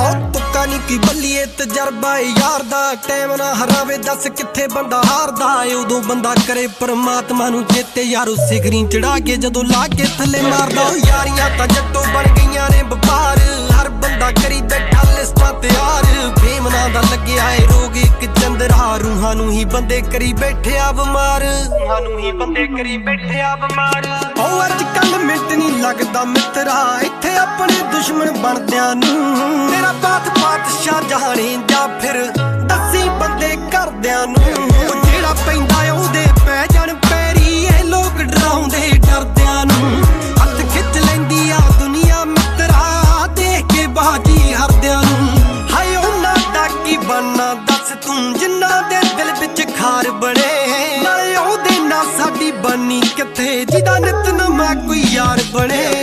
ਉਹ ਤੁੱਕਾ ਨਹੀਂ ਕੀ ਬੱਲੀਏ ਤਜਰਬਾ ਯਾਰ ਦਾ। ਟਾਈਮ ਨਾ ਹਰਾਵੇ, ਦੱਸ ਕਿੱਥੇ ਬੰਦਾ ਹਾਰਦਾ ਉਦੋਂ ਬੰਦਾ ਕਰੇ ਪਰਮਾਤਮਾ ਨੂੰ ਚੇਤੇ, ਯਾਰ ਸਿਗਰੀ ਚੜਾ ਕੇ ਜਦੋਂ ਲਾ ਕੇ ਥੱਲੇ ਮਾਰਦਾ। ਯਾਰੀਆਂ ਤਾਂ ਜੱਟੋ ਬਣ ਗਈਆਂ ਨੇ ਵਪਾਰ। ਹਰ ਬੰਦਾ ਕਰੀ ਬੈਠਾ ਲਿਸਟਾਂ ਤਿਆਰ। ਫੇਮਨਾ ਦਾ ਲੱਗਿਆ ਏ ਰੋਗ, ਇੱਕ ਚੰਦਰਾ। ਰੂਹਾਂ ਨੂੰ ਹੀ ਬੰਦੇ ਕਰੀ ਬੈਠਿਆ ਬਿਮਾਰ। ਰੂਹਾਂ ਨੂੰ ਹੀ ਬੰਦੇ ਕਰੀ ਬੈਠਿਆ ਬਿਮਾਰ। ਲੱਗਦਾ ਮਿੱਤਰਾ, ਇੱਥੇ ਆਪਣੇ ਦੁਸ਼ਮਣ ਬਣਦਿਆਂ ਨੂੰ। ਤੇਰਾ ਬਾਤ ਪਾਤਸ਼ਾਹ ਜਹਾਨੀ ਜਾਂ ਫਿਰ ਦੱਸੀ ਬੰਦੇ ਕਰਦਿਆਂ ਨੂੰ। ਉਹ ਜਿਹੜਾ ਪੈਂਦਾ ਉਹਦੇ ਪੈ ਜਾਣ ਪੈਰੀ, ਇਹ ਲੋਕ ਡਰਾਉਂਦੇ ਡਰਦਿਆਂ ਨੂੰ। ਹੱਥ ਖਿੱਚ ਲੈਂਦੀ ਆ ਦੁਨੀਆ ਮਿੱਤਰਾ, ਦੇਖ ਕੇ ਬਾਜੀ ਹਰਦਿਆਂ ਨੂੰ। ਹਾਏ ਉਹਨਾਂ ਦਾ ਕੀ ਬਣਨਾ, ਦੱਸ ਤੂੰ ਜਿੰਨਾ ਦੇ ਦਿਲ ਵਿੱਚ ਖਾਰ ਬਣੇ। ਨਾਲੇ ਉਹਦੇ ਨਾਲ ਸਾਡੀ ਬਣੀ ਕਿੱਥੇ? ਜਿਹਦਾ ਨਿਤ ਨਮਾ ਕੋਈ ਯਾਰ ਬਣੇ